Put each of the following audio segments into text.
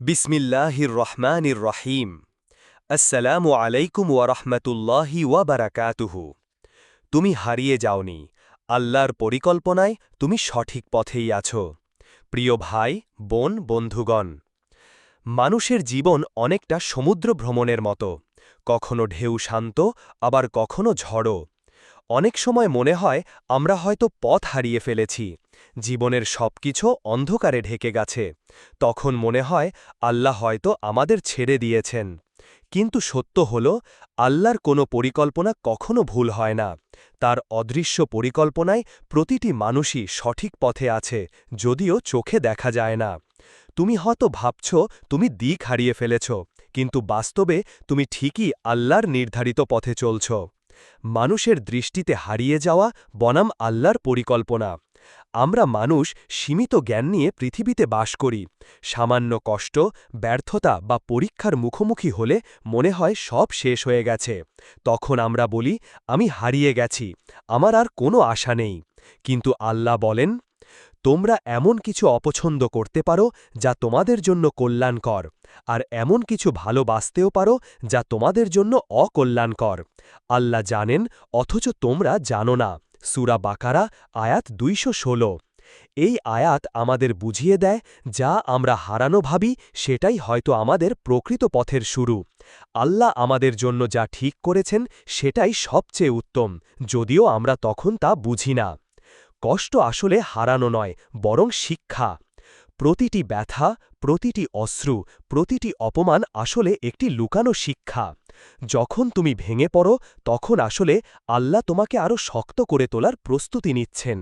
বিসমিল্লাহির রহমানির রহিম আসসালামু আলাইকুম ওয়ারহমতুল্লাহি ওয়াবারাকাতুহু তুমি হারিয়ে যাওনি। আল্লাহর পরিকল্পনায় তুমি সঠিক পথেই আছো। প্রিয় ভাই, বোন, বন্ধুগণ, মানুষের জীবন অনেকটা সমুদ্র ভ্রমণের মতো। কখনো ঢেউ শান্ত, আবার কখনো ঝড়ো। অনেক সময় মনে হয় আমরা হয়তো পথ হারিয়ে ফেলেছি। জীবনের সবকিছু অন্ধকারে ঢেকে গেছে। তখন মনে হয়, আল্লাহ হয়তো আমাদের ছেড়ে দিয়েছেন। কিন্তু সত্য হল, আল্লাহর কোনো পরিকল্পনা কখনো ভুল হয় না। তার অদৃশ্য পরিকল্পনায় প্রতিটি মানুষই সঠিক পথে আছে, যদিও চোখে দেখা যায় না। তুমি হয়তো ভাবছ, তুমি দিক হারিয়ে ফেলেছ, কিন্তু বাস্তবে তুমি ঠিকই আল্লাহর নির্ধারিত পথে চলছ। মানুষের দৃষ্টিতে হারিয়ে যাওয়া বনাম আল্লাহর পরিকল্পনা। আমরা মানুষ সীমিত জ্ঞান নিয়ে পৃথিবীতে বাস করি। সামান্য কষ্ট, ব্যর্থতা বা পরীক্ষার মুখোমুখি হলে মনে হয় সব শেষ হয়ে গেছে। তখন আমরা বলি, আমি হারিয়ে গেছি, আমার আর কোনো আশা নেই। কিন্তু আল্লাহ বলেন, তোমরা এমন কিছু অপছন্দ করতে পারো যা তোমাদের জন্য কল্যাণকর, আর এমন কিছু ভালোবাসতেও পারো যা তোমাদের জন্য অকল্যাণকর। আল্লাহ জানেন, অথচ তোমরা জানো না। সুরা বাকারা, আয়াত দুইশো ষোলো। এই আয়াত আমাদের বুঝিয়ে দেয়, যা আমরা হারানো ভাবি, সেটাই হয়তো আমাদের প্রকৃত পথের শুরু। আল্লাহ আমাদের জন্য যা ঠিক করেছেন, সেটাই সবচেয়ে উত্তম, যদিও আমরা তখন তা বুঝি না। কষ্ট আসলে হারানো নয়, বরং শিক্ষা। প্রতিটি ব্যথা, প্রতিটি অশ্রু, প্রতিটি অপমান আসলে একটি লুকানো শিক্ষা। যখন তুমি ভেঙে পড়ো, তখন আসলে আল্লাহ তোমাকে আরও শক্ত করে তোলার প্রস্তুতি নিচ্ছেন।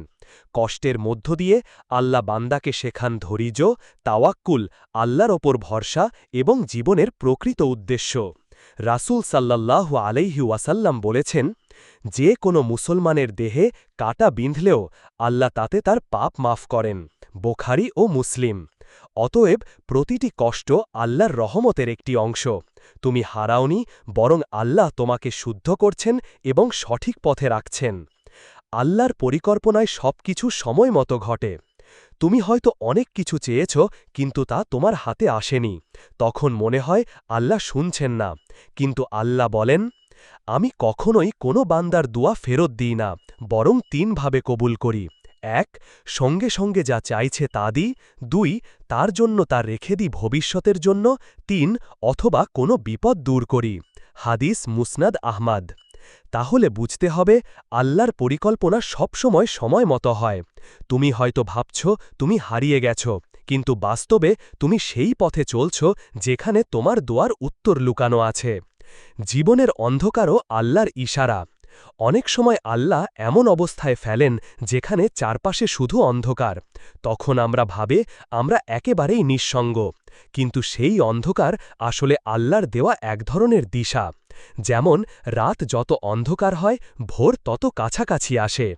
কষ্টের মধ্য দিয়ে আল্লাহ বান্দাকে শেখান ধৈর্য, তাওয়াক্কুল, আল্লাহর ওপর ভরসা এবং জীবনের প্রকৃত উদ্দেশ্য। রাসুল সাল্লাল্লাহ আলাইহি ওয়াসাল্লাম বলেছেন, যে কোনো মুসলমানের দেহে কাটা বিঁধলেও আল্লাহ তাতে তার পাপ মাফ করেন, বোখারি ও মুসলিম। অতএব প্রতিটি কষ্ট আল্লাহর রহমতের একটি অংশ। তুমি হারাওনি, বরং আল্লাহ তোমাকে শুদ্ধ করছেন এবং সঠিক পথে রাখছেন। আল্লাহর পরিকল্পনায় সব কিছু সময় মতো ঘটে। তুমি হয়তো অনেক কিছু চেয়েছ, কিন্তু তা তোমার হাতে আসেনি। তখন মনে হয় আল্লাহ শুনছেন না। কিন্তু আল্লাহ বলেন, আমি কখনোই কোনো বান্দার দোয়া ফেরত দিই না, বরং তিনভাবে কবুল করি। এক, সঙ্গে সঙ্গে যা চাইছে তা দিই। দুই, তার জন্য তা রেখে দিই ভবিষ্যতের জন্য। তিন, অথবা কোনো বিপদ দূর করি। হাদিস মুসনাদ আহমাদ। তাহলে বুঝতে হবে, আল্লাহর পরিকল্পনা সবসময় সময় মতো হয়। তুমি হয়তো ভাবছ, তুমি হারিয়ে গেছ। কিন্তু বাস্তবে তুমি সেই পথে চলছ, যেখানে তোমার দোয়ার উত্তর লুকানো আছে। জীবনের অন্ধকারও আল্লাহর ইশারা। অনেক সময় আল্লাহ এমন অবস্থায় ফেলেন যেখানে চারপাশে শুধু অন্ধকার। তখন আমরা ভাবে আমরা একেবারেই নিঃসঙ্গ। কিন্তু সেই অন্ধকার আসলে আল্লাহর দেওয়া এক ধরনের দিশা। যেমন, রাত যত অন্ধকার হয়, ভোর তত কাছাকাছি আসে।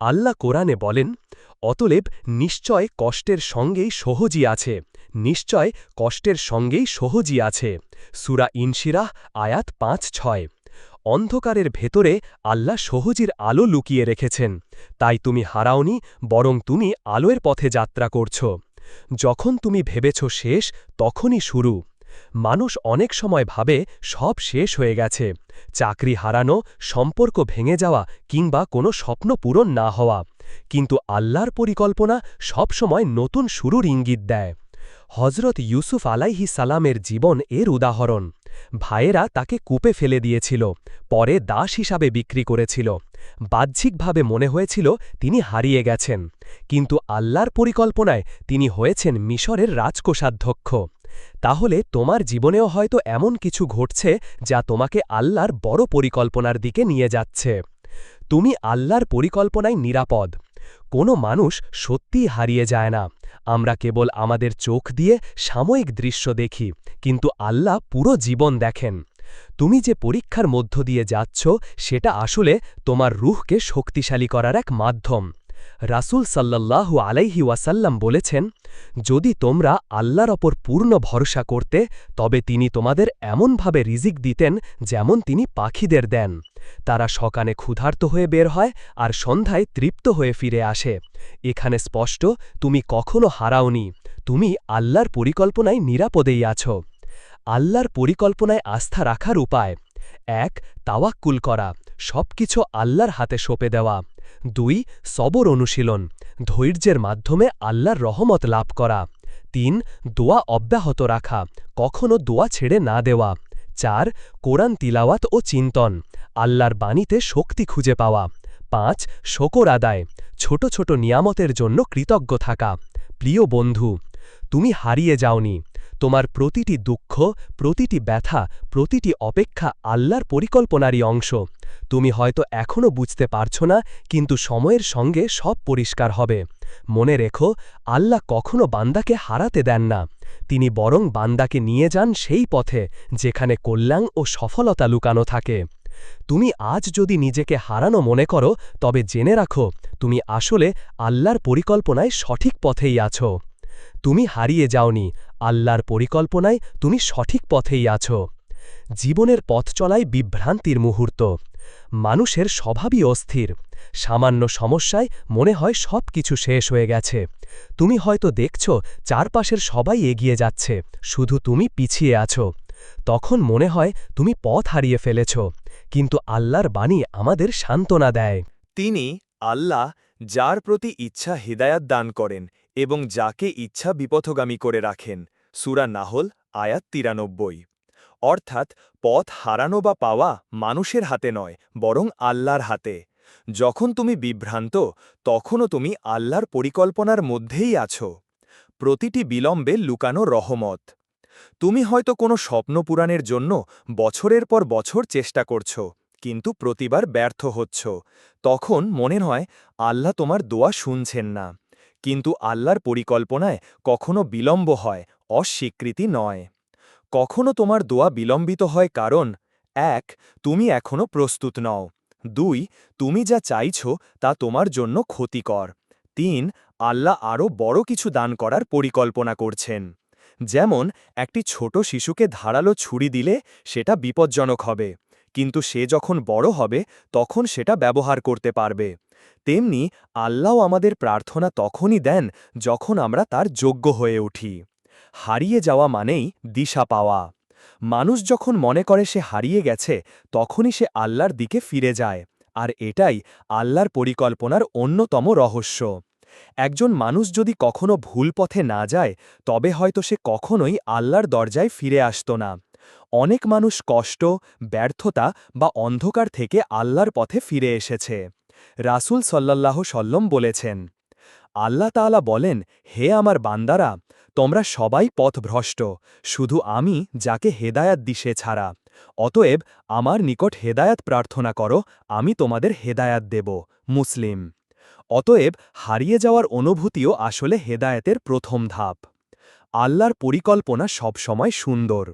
আল্লাহ কোরআনে বলেন অতলেব নিশ্চয় কষ্টের সঙ্গেই সহজই আছে। নিশ্চয় কষ্টের সঙ্গেই সহজই আছে। সুরা ইনশিরাহ, আয়াত পাঁচ ছয়। অন্ধকারের ভেতরে আল্লাহ সহজির আলো লুকিয়ে রেখেছেন। তাই তুমি হারাওনি, বরং তুমি আলোয়ের পথে যাত্রা করছ। যখন তুমি ভেবেছ শেষ, তখনই শুরু। মানুষ অনেক সময় ভাবে, সব শেষ হয়ে গেছে। চাকরি হারানো, সম্পর্ক ভেঙে যাওয়া, কিংবা কোনো স্বপ্ন পূরণ না হওয়া। কিন্তু আল্লাহর পরিকল্পনা সবসময় নতুন শুরুর ইঙ্গিত দেয়। হজরত ইউসুফ আলাইহি সালামের জীবন এর উদাহরণ। ভাইয়েরা তাকে কূপে ফেলে দিয়েছিল, পরে দাস হিসাবে বিক্রি করেছিল। বাহ্যিকভাবে মনে হয়েছিল তিনি হারিয়ে গেছেন, কিন্তু আল্লাহর পরিকল্পনায় তিনি হয়েছেন মিশরের রাজকোষাধ্যক্ষ। তাহলে তোমার জীবনেও হয়তো এমন কিছু ঘটছে যা তোমাকে আল্লাহর বড় পরিকল্পনার দিকে নিয়ে যাচ্ছে। তুমি আল্লাহর পরিকল্পনায় নিরাপদ। কোনো মানুষ সত্যিই হারিয়ে যায় না। আমরা কেবল আমাদের চোখ দিয়ে সাময়িক দৃশ্য দেখি, কিন্তু আল্লাহ পুরো জীবন দেখেন। তুমি যে পরীক্ষার মধ্য দিয়ে যাচ্ছ, সেটা আসলে তোমার রুহকে শক্তিশালী করার এক মাধ্যম। রাসুল সাল্লাল্লাহু আলাইহি ওয়াসাল্লাম বলেছেন, যদি তোমরা আল্লাহর ওপর পূর্ণ ভরসা করতে, তবে তিনি তোমাদের এমনভাবে রিজিক দিতেন যেমন তিনি পাখিদের দেন। তারা সকানে ক্ষুধার্ত হয়ে বের হয় আর সন্ধ্যায় তৃপ্ত হয়ে ফিরে আসে। এখানে স্পষ্ট, তুমি কখনো হারাওনি। তুমি আল্লাহর পরিকল্পনায় নিরাপদেই আছো। আল্লাহর পরিকল্পনায় আস্থা রাখার উপায়। এক, তাওয়াক্কুল করা। সবকিছু আল্লাহর হাতে সঁপে দেওয়া। দুই, সবর অনুশীলন। ধৈর্যের মাধ্যমে আল্লাহর রহমত লাভ করা। তিন, দোয়া অব্যাহত রাখা। কখনো দোয়া ছেড়ে না দেওয়া। চার, কোরআন তিলাওয়াত ও চিন্তন। আল্লাহর বাণীতে শক্তি খুঁজে পাওয়া। পাঁচ, শকর আদায়। ছোট ছোট নিয়ামতের জন্য কৃতজ্ঞ থাকা। প্রিয় বন্ধু, তুমি হারিয়ে যাওনি। তোমার প্রতিটি দুঃখ, প্রতিটি ব্যথা, প্রতিটি অপেক্ষা আল্লাহর পরিকল্পনারই অংশ। তুমি হয়তো এখনও বুঝতে পারছ না, কিন্তু সময়ের সঙ্গে সব পরিষ্কার হবে। মনে রেখো, আল্লাহ কখনো বান্দাকে হারাতে দেন না। তিনি বরং বান্দাকে নিয়ে যান সেই পথে, যেখানে কল্যাণ ও সফলতা লুকানো থাকে। তুমি আজ যদি নিজেকে হারানো মনে করো, তবে জেনে রাখো, তুমি আসলে আল্লাহর পরিকল্পনায় সঠিক পথেই আছো। তুমি হারিয়ে যাওনি, আল্লাহর পরিকল্পনায় তুমি সঠিক পথেই আছো। জীবনের পথ চলায় বিভ্রান্তির মুহূর্ত। মানুষের স্বভাবই অস্থির। সামান্য সমস্যায় মনে হয় সব কিছু শেষ হয়ে গেছে। তুমি হয়তো দেখছ, চারপাশের সবাই এগিয়ে যাচ্ছে, শুধু তুমি পিছিয়ে আছো। তখন মনে হয় তুমি পথ হারিয়ে ফেলেছ, কিন্তু আল্লাহর বাণী আমাদের সান্ত্বনা দেয়। তিনি আল্লাহ যার প্রতি ইচ্ছা হৃদায়াত দান করেন এবং যাকে ইচ্ছা বিপথগামী করে রাখেন, সুরা নাহল, আয়াত তিরানব্বই। অর্থাৎ, পথ হারানো বা পাওয়া মানুষের হাতে নয়, বরং আল্লাহর হাতে। যখন তুমি বিভ্রান্ত, তখনও তুমি আল্লাহর পরিকল্পনার মধ্যেই আছো। প্রতিটি বিলম্বে লুকানো রহমত। তুমি হয়তো কোনো স্বপ্ন পুরাণের জন্য বছরের পর বছর চেষ্টা করছ। কিন্তু প্রতিবার ব্যর্থ হচ্ছ। তখন মনে হয়, আল্লাহ তোমার দোয়া শুনছেন না। কিন্তু আল্লাহর পরিকল্পনায় কখনো বিলম্ব হয়, অস্বীকৃতি নয়। কখনো তোমার দোয়া বিলম্বিত হয় কারণ, এক, তুমি এখনও প্রস্তুত নও। দুই, তুমি যা চাইছ তা তোমার জন্য ক্ষতিকর। তিন, আল্লাহ আরও বড় কিছু দান করার পরিকল্পনা করছেন। যেমন, একটি ছোট শিশুকে ধারালো ছুরি দিলে সেটা বিপজ্জনক হবে। কিন্তু সে যখন বড় হবে, তখন সেটা ব্যবহার করতে পারবে। তেমনি আল্লাহ আমাদের প্রার্থনা তখনই দেন যখন আমরা তার যোগ্য হয়ে উঠি। হারিয়ে যাওয়া মানেই দিশা পাওয়া। মানুষ যখন মনে করে সে হারিয়ে গেছে, তখনই সে আল্লাহর দিকে ফিরে যায়। আর এটাই আল্লাহর পরিকল্পনার অন্যতম রহস্য। একজন মানুষ যদি কখনো ভুল পথে না যায়, তবে হয়তো সে কখনোই আল্লাহর দরজায় ফিরে আসত না। অনেক মানুষ কষ্ট, ব্যর্থতা বা অন্ধকার থেকে আল্লাহর পথে ফিরে এসেছে। রাসুল সল্লাল্লাহ সল্লম বলেছেন, আল্লাহ তাআলা বলেন, হে আমার বান্দারা, তোমরা সবাই পথভ্রষ্ট, শুধু আমি যাকে হেদায়াত দিশে ছাড়া। অতএব আমার নিকট হেদায়াত প্রার্থনা করো, আমি তোমাদের হেদায়াত দেব, মুসলিম। অতএব হারিয়ে যাওয়ার অনুভূতিও আসলে হেদায়েতের প্রথম ধাপ। আল্লাহর পরিকল্পনা সবসময় সুন্দর।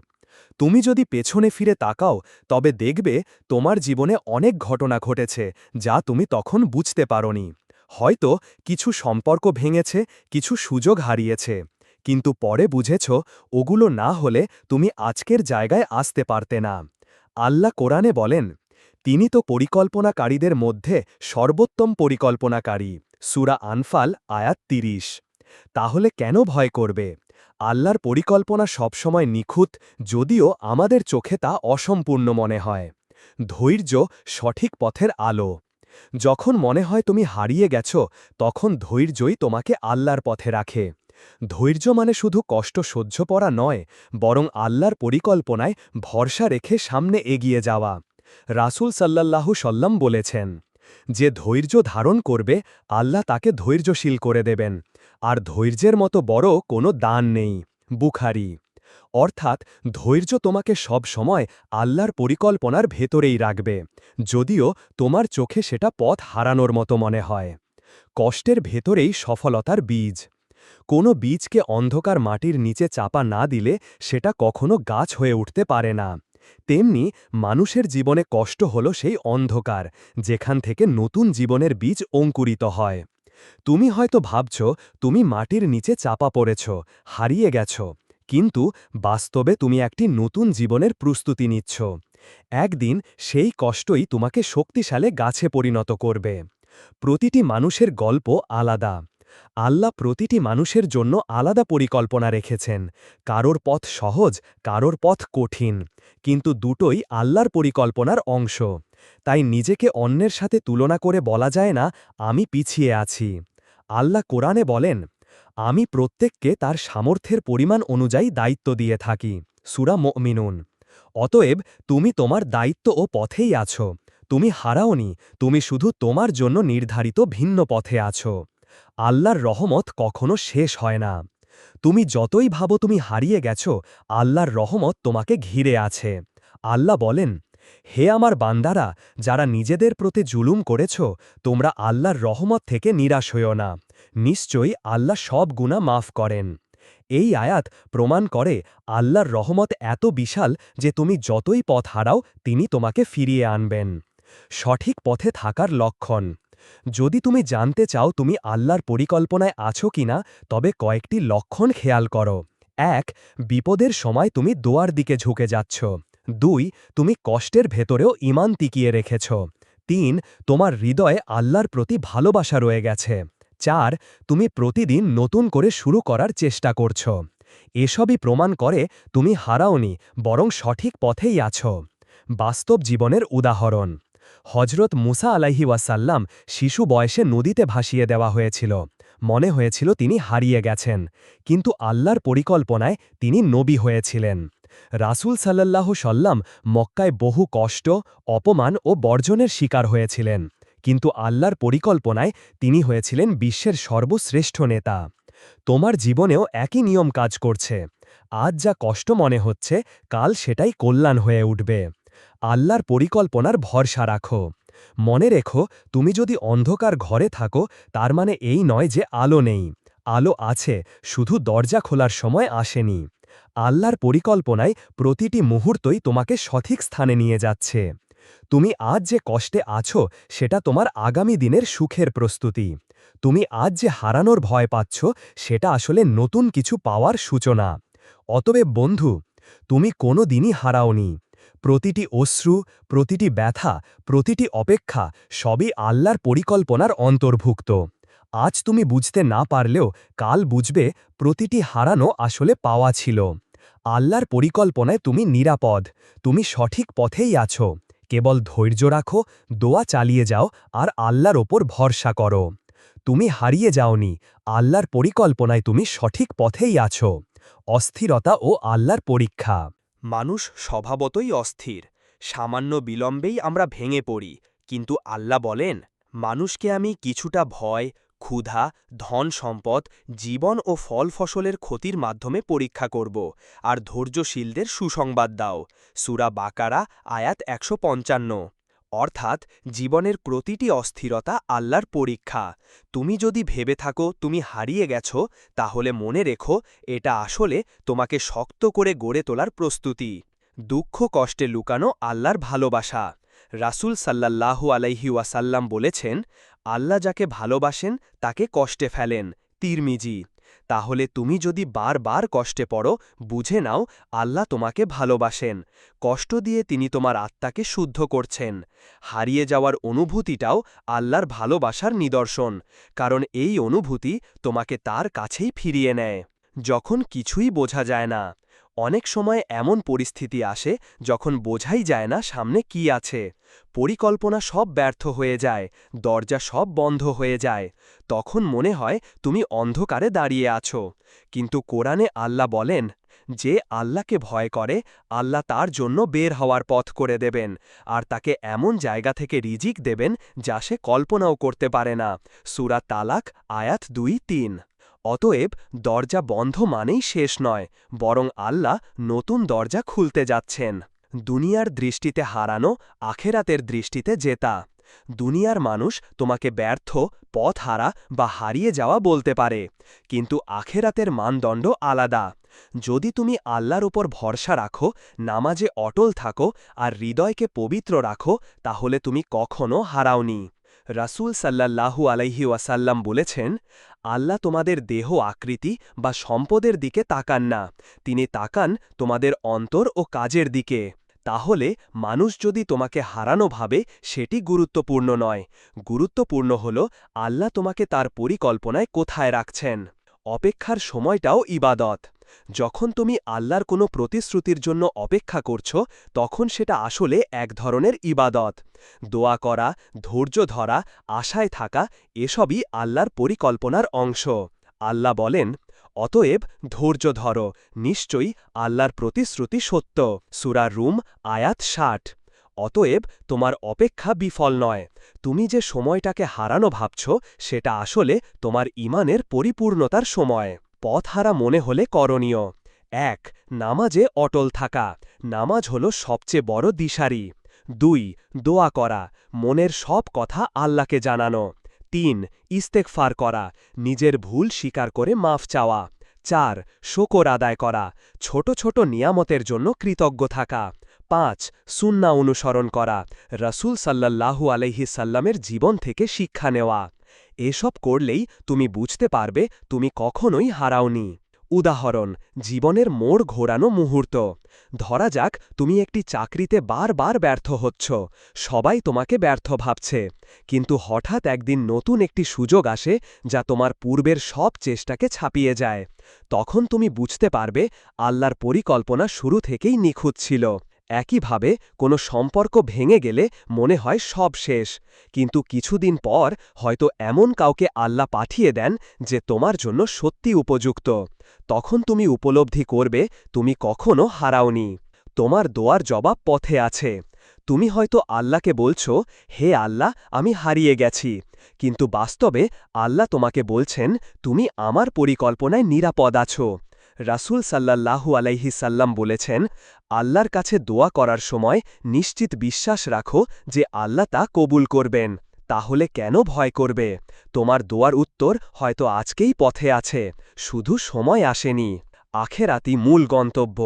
তুমি যদি পেছনে ফিরে তাকাও, তবে দেখবে তোমার জীবনে অনেক ঘটনা ঘটেছে, যা তুমি তখন বুঝতে পারনি। হয়তো কিছু সম্পর্ক ভেঙেছে, কিছু সুযোগ হারিয়েছে, কিন্তু পরে বুঝেছ, ওগুলো না হলে তুমি আজকের জায়গায় আসতে পারতে না। আল্লাহ কোরআনে বলেন, তিনি তো পরিকল্পনাকারীদের মধ্যে সর্বোত্তম পরিকল্পনাকারী। সুরা আনফাল, আয়াত তিরিশ। তাহলে কেন ভয় করবে? আল্লাহর পরিকল্পনা সবসময় নিখুঁত, যদিও আমাদের চোখে তা অসম্পূর্ণ মনে হয়। ধৈর্য সঠিক পথের আলো। যখন মনে হয় তুমি হারিয়ে গেছ, তখন ধৈর্যই তোমাকে আল্লাহর পথে রাখে। ধৈর্য মানে শুধু কষ্ট সহ্য পড়া নয়, বরং আল্লাহর পরিকল্পনায় ভরসা রেখে সামনে এগিয়ে যাওয়া। রাসুল সাল্লাল্লাহু সাল্লাম বলেছেন, যে ধৈর্য ধারণ করবে, আল্লাহ তাকে ধৈর্যশীল করে দেবেন। আর ধৈর্যের মতো বড় কোনো দান নেই, বুখারি। অর্থাৎ ধৈর্য তোমাকে সব সময় আল্লাহর পরিকল্পনার ভেতরেই রাখবে, যদিও তোমার চোখে সেটা পথ হারানোর মতো মনে হয়। কষ্টের ভেতরেই সফলতার বীজ। কোনো বীজকে অন্ধকার মাটির নিচে চাপা না দিলে সেটা কখনো গাছ হয়ে উঠতে পারে না। তেমনি মানুষের জীবনে কষ্ট হল সেই অন্ধকার, যেখান থেকে নতুন জীবনের বীজ অঙ্কুরিত হয়। তুমি হয়তো ভাবছ, তুমি মাটির নিচে চাপা পড়েছ, হারিয়ে গেছ, কিন্তু বাস্তবে তুমি একটি নতুন জীবনের প্রস্তুতি নিচ্ছ। একদিন সেই কষ্টই তোমাকে শক্তিশালে গাছে পরিণত করবে। প্রতিটি মানুষের গল্প আলাদা। আল্লাহ প্রতিটি মানুষের জন্য আলাদা পরিকল্পনা রেখেছেন। কারোর পথ সহজ, কারোর পথ কঠিন, কিন্তু দুটোই আল্লাহর পরিকল্পনার অংশ। তাই নিজেকে অন্যের সাথে তুলনা করে বলা যায় না, আমি পিছিয়ে আছি। আল্লাহ কোরআনে বলেন, আমি প্রত্যেককে তার সামর্থ্যের পরিমাণ অনুযায়ী দায়িত্ব দিয়ে থাকি। সুরা মিনুন অতএব তুমি তোমার দায়িত্ব ও পথেই আছো। তুমি হারাওনি, তুমি শুধু তোমার জন্য নির্ধারিত ভিন্ন পথে আছো। আল্লাহর রহমত কখনো শেষ হয় না। তুমি যতই ভাবো তুমি হারিয়ে গেছ, আল্লাহর রহমত তোমাকে ঘিরে আছে। আল্লাহ বলেন হে আমার বান্দারা, যারা নিজেদের প্রতি জুলুম করেছ, তোমরা আল্লাহর রহমত থেকে নিরাশ হইও না। নিশ্চয়ই আল্লাহ সব গুণা মাফ করেন। এই আয়াত প্রমাণ করে আল্লাহর রহমত এত বিশাল যে তুমি যতই পথ হারাও, তিনি তোমাকে ফিরিয়ে আনবেন। সঠিক পথে থাকার লক্ষণ। যদি তুমি জানতে চাও তুমি আল্লাহর পরিকল্পনায় আছো কিনা, তবে কয়েকটি লক্ষণ খেয়াল করো। এক, বিপদের সময় তুমি দোয়ার দিকে ঝুঁকে যাচ্ছ। দুই, তুমি কষ্টের ভেতরেও ইমান তিকিয়ে রেখেছ। তিন, তোমার হৃদয়ে আল্লাহর প্রতি ভালোবাসা রয়ে গেছে। চার, তুমি প্রতিদিন নতুন করে শুরু করার চেষ্টা করছ। এসবই প্রমাণ করে তুমি হারাওনি, বরং সঠিক পথেই আছো। বাস্তব জীবনের উদাহরণ হজরত মুসা আলাহি ওয়াসাল্লাম শিশু বয়সে নদীতে ভাসিয়ে দেওয়া হয়েছিল। মনে হয়েছিল তিনি হারিয়ে গেছেন, কিন্তু আল্লাহর পরিকল্পনায় তিনি নবী হয়েছিলেন। রাসুল সাল্লাল্লাহ সাল্লাম মক্কায় বহু কষ্ট, অপমান ও বর্জনের শিকার হয়েছিলেন। কিন্তু আল্লাহর পরিকল্পনায় তিনি হয়েছিলেন বিশ্বের সর্বশ্রেষ্ঠ নেতা। তোমার জীবনেও একই নিয়ম কাজ করছে। আজ যা কষ্ট মনে হচ্ছে, কাল সেটাই কল্যাণ হয়ে উঠবে। আল্লাহর পরিকল্পনার ভরসা রাখো। মনে রেখো, তুমি যদি অন্ধকার ঘরে থাকো, তার মানে এই নয় যে আলো নেই। আলো আছে, শুধু দরজা খোলার সময় আসেনি। আল্লাহর পরিকল্পনায় প্রতিটি মুহূর্তই তোমাকে সঠিক স্থানে নিয়ে যাচ্ছে। তুমি আজ যে কষ্টে আছো, সেটা তোমার আগামী দিনের সুখের প্রস্তুতি। তুমি আজ যে হারানোর ভয় পাচ্ছ, সেটা আসলে নতুন কিছু পাওয়ার সূচনা। অতএব বন্ধু, তুমি কোনো দিনই হারাওনি। প্রতিটি অশ্রু, প্রতিটি ব্যথা, প্রতিটি অপেক্ষা সবই আল্লাহর পরিকল্পনার অন্তর্ভুক্ত। আজ তুমি বুঝতে না পারলেও কাল বুঝবে প্রতিটি হারানো আসলে পাওয়া ছিল। আল্লাহর পরিকল্পনায় তুমি নিরাপদ। তুমি সঠিক পথেই আছো। কেবল ধৈর্য রাখো, দোয়া চালিয়ে যাও আর আল্লাহর ওপর ভরসা করো। তুমি হারিয়ে যাওনি, আল্লাহর পরিকল্পনায় তুমি সঠিক পথেই আছো। অস্থিরতা ও আল্লাহর পরীক্ষা। মানুষ স্বভাবতই অস্থির। সামান্য বিলম্বেই আমরা ভেঙে পড়ি। কিন্তু আল্লাহ বলেন, মানুষকে আমি কিছুটা ভয় ক্ষুধা, ধন সম্পদ, জীবন ও ফল ফসলের ক্ষতির মাধ্যমে পরীক্ষা করব। আর ধৈর্যশীলদের সুসংবাদ দাও। সুরা বাকারা, আয়াত একশো পঞ্চান্ন। অর্থাৎ জীবনের প্রতিটি অস্থিরতা আল্লাহর পরীক্ষা। তুমি যদি ভেবে থাকো তুমি হারিয়ে গেছ, তাহলে মনে রেখো এটা আসলে তোমাকে শক্ত করে গড়ে তোলার প্রস্তুতি। দুঃখ কষ্টে লুকানো আল্লাহর ভালোবাসা। রাসুল সাল্লাল্লাহু আলাইহি ওয়াসাল্লাম বলেছেন আল্লাহ যাকে ভালোবাসেন, তাকে কষ্টে ফেলেন। তিরমিজি, তাহলে তুমি যদি বারবার কষ্টে পড়ো, বুঝে নাও, আল্লাহ তোমাকে ভালোবাসেন। কষ্ট দিয়ে তিনি তোমার আত্মাকে শুদ্ধ করছেন। হারিয়ে যাওয়ার অনুভূতিটাও আল্লাহর ভালোবাসার নিদর্শন, কারণ এই অনুভূতি তোমাকে তার কাছেই ফিরিয়ে নেয়। যখন কিছুই বোঝা যায় না অনেক সময় এমন পরিস্থিতি আসে যখন বোঝাই যায় না সামনে কি আছে। পরিকল্পনা সব ব্যর্থ হয়ে যায়, দরজা সব বন্ধ হয়ে যায়। তখন মনে হয় তুমি অন্ধকারে দাঁড়িয়ে আছো। কিন্তু কোরআনে আল্লাহ বলেন, যে আল্লাহকে ভয় করে, আল্লাহ তার জন্য বের হওয়ার পথ করে দেবেন। আর তাকে এমন জায়গা থেকে রিজিক দেবেন যা সে কল্পনাও করতে পারে না। সুরা তালাক, আয়াত দুই, তিন। অতএব দরজা বন্ধ মানেই শেষ নয়, বরং আল্লাহ নতুন দরজা খুলতে যাচ্ছেন। দুনিয়ার দৃষ্টিতে হারানো, আখেরাতের দৃষ্টিতে জেতা। দুনিয়ার মানুষ তোমাকে ব্যর্থ, পথ হারা বা হারিয়ে যাওয়া বলতে পারে, কিন্তু আখেরাতের মানদণ্ড আলাদা। যদি তুমি আল্লাহর ওপর ভরসা রাখো, নামাজে অটল থাকো আর হৃদয়কে পবিত্র রাখো, তাহলে তুমি কখনো হারাওনি। রাসুল সাল্লাল্লাহু আলাইহি ওয়াসাল্লাম বলেছেন, আল্লাহ তোমাদের দেহ আকৃতি বা সম্পদের দিকে তাকান না, তিনি তাকান তোমাদের অন্তর ও কাজের দিকে। তাহলে মানুষ যদি তোমাকে হারানো ভাবে, সেটি গুরুত্বপূর্ণ নয়। গুরুত্বপূর্ণ হল, আল্লাহ তোমাকে তার পরিকল্পনায় কোথায় রাখছেন। অপেক্ষার সময়টাও ইবাদত। যখন তুমি আল্লাহর কোনো প্রতিশ্রুতির জন্য অপেক্ষা করছ, তখন সেটা আসলে এক ধরনের ইবাদত। দোয়া করা, ধৈর্য ধরা, আশায় থাকা, এসবই আল্লাহর পরিকল্পনার অংশ। আল্লাহ বলেন, অতএব ধৈর্য ধরো, নিশ্চয়ই আল্লাহর প্রতিশ্রুতি সত্য। সুরা রুম, আয়াত ষাট। অতএব তোমার অপেক্ষা বিফল নয়। তুমি যে সময়টাকে হারানো ভাবছ, সেটা আসলে তোমার ইমানের পরিপূর্ণতার সময়। পথহারা মনে হলে করণীয়। এক, নামাজে অটল থাকা। নামাজ হল সবচেয়ে বড় দিশারি। দুই, দোয়া করা। মনের সব কথা আল্লাহকে জানানো। তিন ইস্তেকফার করা। নিজের ভুল স্বীকার করে মাফ চাওয়া। চার, শোকর আদায় করা। ছোট ছোট নিয়ামতের জন্য কৃতজ্ঞ থাকা। পাঁচ সুন্না অনুসরণ করা। রসুল সাল্লাল্লাহু আলহি সাল্লামের জীবন থেকে শিক্ষা নেওয়া। এসব করলেই তুমি বুঝতে পারবে তুমি কখনোই হারাওনি। উদাহরণ, জীবনের মোড় ঘোরানো মুহূর্ত। ধরা যাক, তুমি একটি চাকরিতে বারবার ব্যর্থ হচ্ছ। সবাই তোমাকে ব্যর্থ ভাবছে। কিন্তু হঠাৎ একদিন নতুন একটি সুযোগ আসে যা তোমার পূর্বের সব চেষ্টাকে ছাপিয়ে যায়। তখন তুমি বুঝতে পারবে আল্লাহর পরিকল্পনা শুরু থেকেই নিখুঁত ছিল। একইভাবে কোনো সম্পর্ক ভেঙে গেলে মনে হয় সব শেষ। কিন্তু কিছুদিন পর হয়তো এমন কাউকে আল্লাহ পাঠিয়ে দেন যে তোমার জন্য সত্যি উপযুক্ত। তখন তুমি উপলব্ধি করবে, তুমি কখনো হারাওনি। তোমার দোয়ার জবাব পথে আছে। তুমি হয়তো আল্লাহকে বলছো, হে আল্লাহ, আমি হারিয়ে গেছি। কিন্তু বাস্তবে আল্লাহ তোমাকে বলছেন, তুমি আমার পরিকল্পনায় নিরাপদ আছো। রাসূল সাল্লাল্লাহু আলাইহি সাল্লাম বলেছেন, আল্লাহর কাছে দোয়া করার সময় নিশ্চিত বিশ্বাস রাখো যে আল্লাহ তা কবুল করবেন। তাহলে কেন ভয় করবে? তোমার দোয়ার উত্তর হয়তো আজকেই পথে আছে, শুধু সময় আসেনি। আখেরাতি মূল গন্তব্য।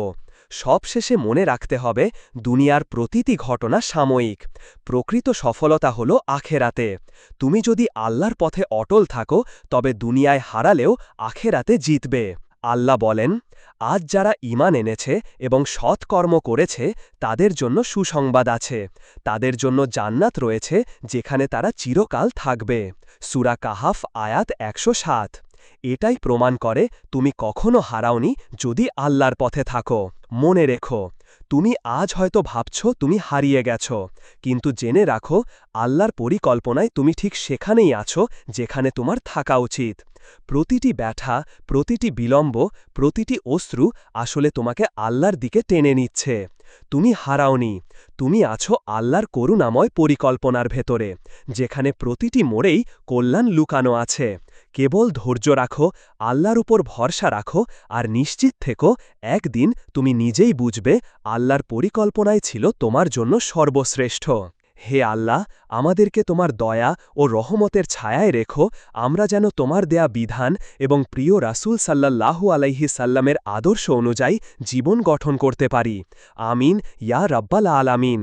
সবশেষে মনে রাখতে হবে, দুনিয়ার প্রতিটি ঘটনা সাময়িক। প্রকৃত সফলতা হল আখেরাতে। তুমি যদি আল্লাহর পথে অটল থাকো, তবে দুনিয়ায় হারালেও আখেরাতে জিতবে। আল্লাহ বলেন, আজ যারা ইমান এনেছে এবং সৎকর্ম করেছে, তাদের জন্য সুসংবাদ আছে। তাদের জন্য জান্নাত রয়েছে, যেখানে তারা চিরকাল থাকবে। সুরা কাহাফ, আয়াত একশো সাত। এটাই প্রমাণ করে, তুমি কখনো হারাওনি যদি আল্লাহর পথে থাকো। মনে রেখো। তুমি আজ হয়তো ভাবছ তুমি হারিয়ে গেছ, কিন্তু জেনে রাখো, আল্লাহর পরিকল্পনায় তুমি ঠিক সেখানেই আছো, যেখানে তোমার থাকা উচিত। প্রতিটি ব্যথা, প্রতিটি বিলম্ব, প্রতিটি অশ্রু আসলে তোমাকে আল্লাহর দিকে টেনে নিচ্ছে। তুমি হারাওনি, তুমি আছো আল্লাহর করুণাময় পরিকল্পনার ভেতরে, যেখানে প্রতিটি মোড়েই কল্যাণ লুকানো আছে। কেবল ধৈর্য রাখো, আল্লাহর উপর ভরসা রাখো আর নিশ্চিত থেকো, একদিন তুমি নিজেই বুঝবে আল্লাহর পরিকল্পনায় ছিল তোমার জন্য সর্বশ্রেষ্ঠ। হে আল্লাহ, আমাদেরকে তোমার দয়া ও রহমতের ছায়ায় রেখো, আমরা যেন তোমার দেয়া বিধান এবং প্রিয় রাসূল সাল্লাল্লাহু আলাইহি সাল্লামের আদর্শ অনুযায়ী জীবন গঠন করতে পারি। আমিন, ইয়া রব্বাল আলামিন।